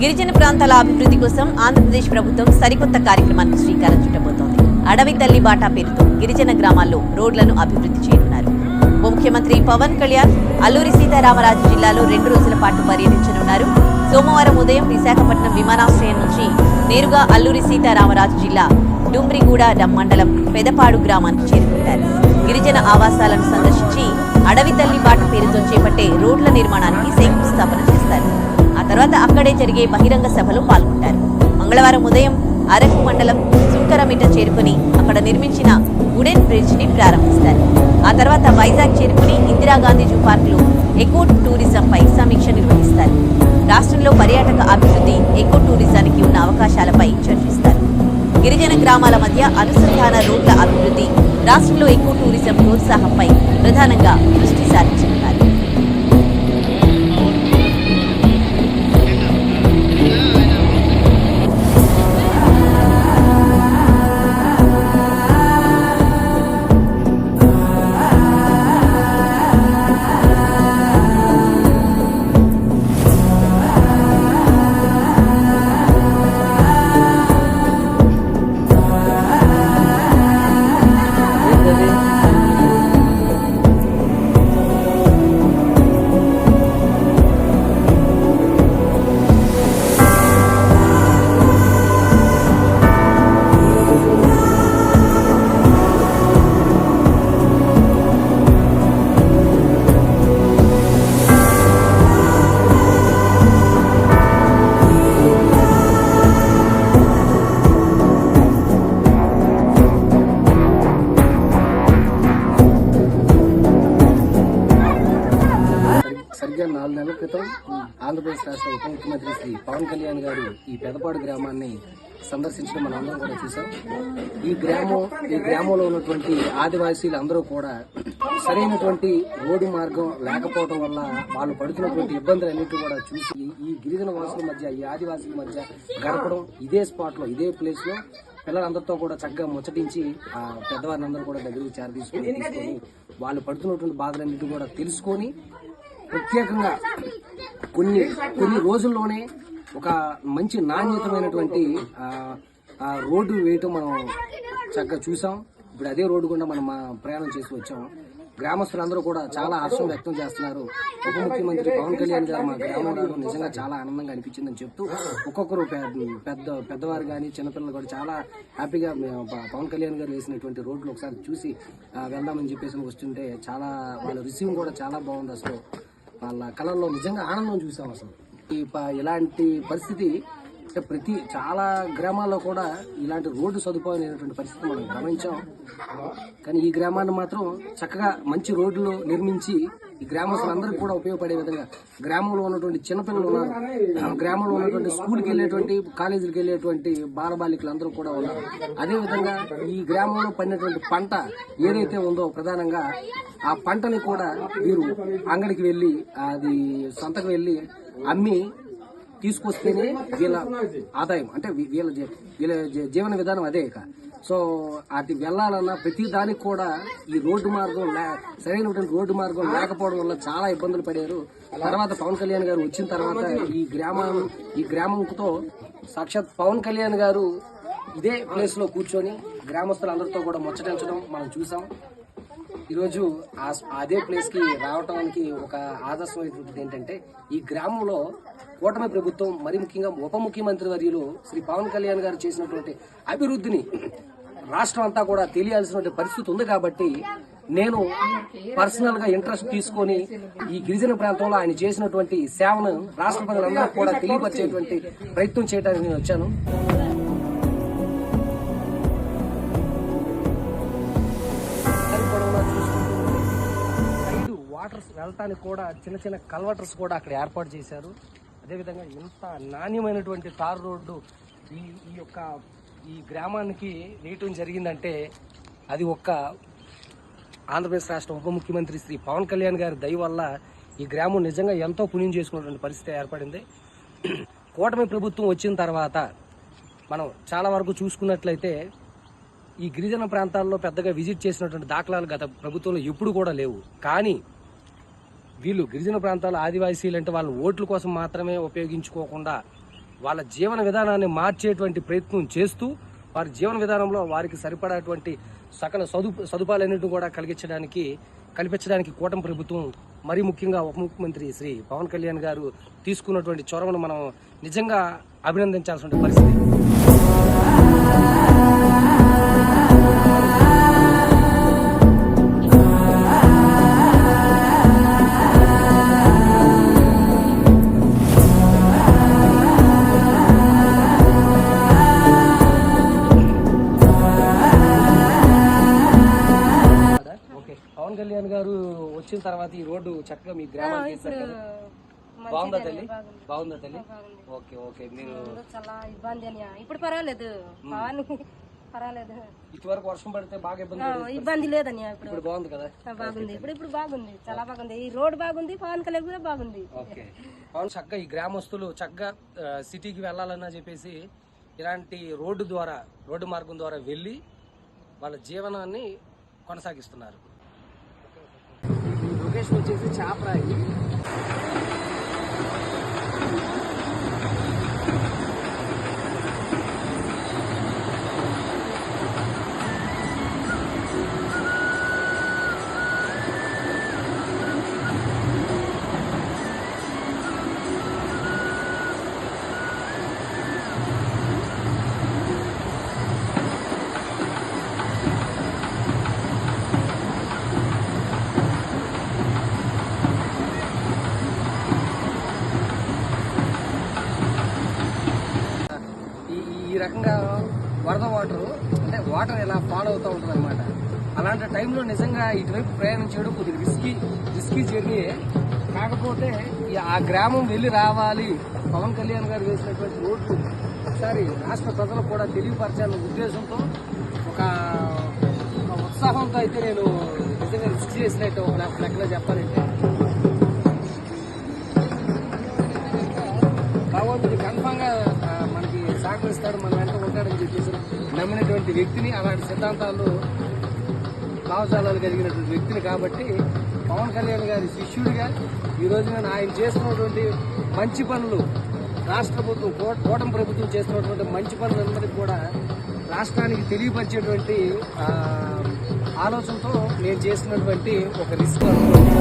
గిరిజన ప్రాంతాల అభివృద్ధి కోసం ఆంధ్రప్రదేశ్ ప్రభుత్వం సరికొత్త కార్యక్రమానికి శ్రీకారం చుట్టబోతోంది. అడవి తల్లి బాటా పేరుతో గిరిజన గ్రామాల్లో రోడ్లను అభివృద్ధి చేయనున్నారు. ముఖ్యమంత్రి పవన్ కళ్యాణ్ అల్లూరి సీతారామరాజు జిల్లాలో రెండు రోజుల పాటు పర్యటించనున్నారు. సోమవారం ఉదయం విశాఖపట్నం విమానాశ్రయం నుంచి నేరుగా అల్లూరి సీతారామరాజు జిల్లా డుమ్రిగూడ మండలం పెదపాడు గ్రామానికి చేరుకుంటారు. గిరిజన ఆవాసాలను సందర్శించి అడవి తల్లి బాట పేరుతో చేపట్టే రోడ్ల నిర్మాణానికి శంకుస్థాపన చేస్తారు. అక్కడే జరిగే బహిరంగ సభలో పాల్గొంటారు. మంగళవారం ఉదయం అరకు మండలం సుంకరమిట చేరుకుని అక్కడ నిర్మించిన వుడెన్ బ్రిడ్జ్ని ప్రారంభిస్తారు. ఆ తర్వాత వైజాగ్ చేరుకుని ఇందిరాగాంధీ జూ పార్క్లో ఎకో టూరిజం పై సమీక్ష నిర్వహిస్తారు. రాష్ట్రంలో పర్యాటక అభివృద్ధి ఎకో టూరిజానికి ఉన్న అవకాశాలపై చర్చిస్తారు. గిరిజన గ్రామాల మధ్య అనుసంధాన రోడ్ల అభివృద్ధి రాష్ట్రంలో ఎకో టూరిజం ప్రోత్సాహంపై ప్రధానంగా దృష్టి సారించింది. సరిగ్గా నాలుగు నెలల క్రితం ఆంధ్రప్రదేశ్ రాష్ట్ర ఉప ముఖ్యమంత్రి శ్రీ పవన్ కళ్యాణ్ గారు ఈ పెదపాడు గ్రామాన్ని సందర్శించడం మనం అందరం కూడా చూసాం ఈ గ్రామం ఈ గ్రామంలో ఉన్నటువంటి ఆదివాసీలు అందరూ కూడా సరైనటువంటి రోడ్డు మార్గం లేకపోవడం వల్ల వాళ్ళు పడుతున్నటువంటి ఇబ్బందులు అన్నిటి కూడా చూసి ఈ గిరిజన వాసుల మధ్య ఈ ఆదివాసీల మధ్య గడపడం ఇదే స్పాట్లో ఇదే ప్లేస్లో పిల్లలందరితో కూడా చక్కగా ముచ్చటించి ఆ పెద్దవారిని అందరూ కూడా దగ్గరికి చేరదీసుకొని తీసుకొని వాళ్ళు పడుతున్నటువంటి బాధలన్నిటి కూడా తెలుసుకొని ప్రత్యేకంగా కొన్ని కొన్ని రోజుల్లోనే ఒక మంచి నాణ్యతమైనటువంటి రోడ్డు వేయటం మనం చక్కగా చూసాం. ఇప్పుడు అదే రోడ్డు గుండా మనం ప్రయాణం చేసి వచ్చాం. గ్రామస్తులందరూ కూడా చాలా హర్షం వ్యక్తం చేస్తున్నారు. ఉప ముఖ్యమంత్రి పవన్ కళ్యాణ్ గారు మా గ్రామంలో నిజంగా చాలా ఆనందంగా అనిపించిందని చెప్తూ ఒక్కొక్కరు పెద్ద పెద్దవారు కానీ చిన్నపిల్లలు కూడా చాలా హ్యాపీగా పవన్ కళ్యాణ్ గారు వేసినటువంటి రోడ్లు ఒకసారి చూసి వెళ్దామని చెప్పేసి వస్తుంటే చాలా వాళ్ళ రిసీవ్ కూడా చాలా బాగుంది అసలు. వాళ్ళ కళల్లో నిజంగా ఆనందం చూసాం అసలు. ఈ ప- ఇలాంటి పరిస్థితి ప్రతి చాలా గ్రామాల్లో కూడా ఇలాంటి రోడ్డు సదుపాయం లేనటువంటి పరిస్థితి మనం గమనించాం. కానీ ఈ గ్రామాన్ని మాత్రం చక్కగా మంచి రోడ్లు నిర్మించి ఈ గ్రామస్తులందరికీ కూడా ఉపయోగపడే విధంగా గ్రామంలో ఉన్నటువంటి చిన్నపిల్లలు ఉన్నారు. గ్రామంలో ఉన్నటువంటి స్కూల్కి వెళ్ళేటువంటి కాలేజీలకు వెళ్ళేటువంటి బాలబాలికలు అందరూ కూడా ఉన్నారు. అదేవిధంగా ఈ గ్రామంలో పండినటువంటి పంట ఏదైతే ఉందో ప్రధానంగా ఆ పంటని కూడా వీరు అంగడికి వెళ్ళి అది సంతకు వెళ్ళి అమ్మి తీసుకొస్తేనే వీళ్ళ ఆదాయం అంటే వీళ్ళ జీ- వీళ్ళ జీ- జీవన విధానం అదే ఇక. సో అది వెళ్ళాలన్నా ప్రతి దానికి కూడా ఈ రోడ్డు మార్గం లే- సరైనటువంటి రోడ్డు మార్గం లేకపోవడం వల్ల చాలా ఇబ్బందులు పడారు. తర్వాత పవన్ కళ్యాణ్ గారు వచ్చిన తర్వాత ఈ గ్రామం ఈ గ్రామంతో సాక్షాత్ పవన్ కళ్యాణ్ గారు ఇదే ప్లేస్లో కూర్చొని గ్రామస్తులందరితో కూడా ముచ్చటించడం మనం చూసాం. ఈరోజు అదే ప్లేస్కి రావటానికి ఒక ఆదర్శమైనటువంటిది ఏంటంటే ఈ గ్రామంలో కూటమి ప్రభుత్వం మరి ముఖ్యంగా ఉప ముఖ్యమంత్రి వర్యులు శ్రీ పవన్ కళ్యాణ్ గారు చేసినటువంటి అభివృద్ధిని రాష్ట్రం అంతా కూడా తెలియాల్సినటువంటి పరిస్థితి ఉంది కాబట్టి నేను పర్సనల్గా ఇంట్రెస్ట్ తీసుకొని ఈ గిరిజన ప్రాంతంలో ఆయన చేసినటువంటి సేవను రాష్ట్ర ప్రజలందరూ కూడా తెలియపరిచేటువంటి ప్రయత్నం చేయడానికి నేను వచ్చాను. వాటర్స్ వెళ్ళటానికి కూడా చిన్న చిన్న కల్వర్టర్స్ కూడా అక్కడ ఏర్పాటు చేశారు. అదేవిధంగా ఇంత నాణ్యమైనటువంటి తారు రోడ్డు ఈ ఈ యొక్క ఈ గ్రామానికి వేయటం జరిగిందంటే అది ఒక్క ఆంధ్రప్రదేశ్ రాష్ట్ర ఉప ముఖ్యమంత్రి శ్రీ పవన్ కళ్యాణ్ గారి దయ వల్ల ఈ గ్రామం నిజంగా ఎంతో పుణ్యం చేసుకున్నటువంటి పరిస్థితి ఏర్పడింది. కూటమి ప్రభుత్వం వచ్చిన తర్వాత మనం చాలా వరకు చూసుకున్నట్లయితే ఈ గిరిజన ప్రాంతాల్లో పెద్దగా విజిట్ చేసినటువంటి దాఖలాలు గత ప్రభుత్వంలో ఎప్పుడు కూడా లేవు. కానీ వీళ్ళు గిరిజన ప్రాంతాల ఆదివాసీలు అంటే వాళ్ళ ఓట్ల కోసం మాత్రమే ఉపయోగించుకోకుండా వాళ్ళ జీవన విధానాన్ని మార్చేటువంటి ప్రయత్నం చేస్తూ వారి జీవన విధానంలో వారికి సరిపడేటువంటి సకల సదు సదుపాయాలన్నింటినీ కూడా కలిగించడానికి కల్పించడానికి కూటమి ప్రభుత్వం మరి ముఖ్యంగా ఉప ముఖ్యమంత్రి శ్రీ పవన్ కళ్యాణ్ గారు తీసుకున్నటువంటి చొరవను మనం నిజంగా అభినందించాల్సిన పరిస్థితి. పవన్ కళ్యాణ్ గారు వచ్చిన తర్వాత ఈ రోడ్డు చక్కగా మీ గ్రామానికి వేశారు కదా? బాగుందా తల్లి? బాగుందా. తల్లి? ఓకే ఓకే మీరు చాలా ఇబ్బంది అని ఇప్పుడు పర్వాలేదు. పర్వాలేదు. ఇటువరకు వర్షం పడితే బాగా ఇబ్బంది. ఇబ్బంది లేదని ఇప్పుడు. బాగుంది కదా? బాగుంది. ఇప్పుడు ఇప్పుడు బాగుంది. చాలా బాగుంది. ఈ రోడ్ బాగుంది పవన్ కళ్యాణ్ కూడా బాగుంది. ఓకే. పవన్ చక్కగా ఈ గ్రామస్తులు చక్కగా సిటీకి వెళ్ళాలన్నా చెప్పేసి ఇలాంటి రోడ్డు ద్వారా రోడ్డు మార్గం ద్వారా వెళ్ళి వాళ్ళ జీవనాన్ని కొనసాగిస్తున్నారు. లొకేషన్ వచ్చేసి చాపరాయి ఇలా ఫాలో అవుతూ ఉంటుంది అనమాట అలాంటి టైంలో నిజంగా ఇటువైపు ప్రయాణం చేయడం కొద్దిగా రిస్కీ రిస్కీ జర్నీ కాకపోతే ఈ ఆ గ్రామం వెళ్ళి రావాలి. పవన్ కళ్యాణ్ గారు వేసినటువంటి రోడ్లు ఒకసారి రాష్ట్ర ప్రజలకు కూడా తెలియపరచాలనే ఉద్దేశంతో ఒక ఉత్సాహంతో అయితే నేను నిజంగా రిస్క్ చేసినట్టు ఒక లెక్కలో చెప్పాలంటే. భగవంతుడు కన్ఫామ్గా మనకి సహకరిస్తాడు మన నమ్మినటువంటి వ్యక్తిని అలాంటి సిద్ధాంతాలు భావజాలాలు కలిగినటువంటి వ్యక్తిని కాబట్టి పవన్ కళ్యాణ్ గారి శిష్యుడిగా ఈ రోజున నేను ఆయన చేస్తున్నటువంటి మంచి పనులు రాష్ట్ర ప్రభుత్వం కూటమి ప్రభుత్వం చేస్తున్నటువంటి మంచి పనులందరికీ కూడా రాష్ట్రానికి తెలియపరిచేటువంటి ఆలోచనతో నేను చేసినటువంటి ఒక రిస్క్. అనుకోండి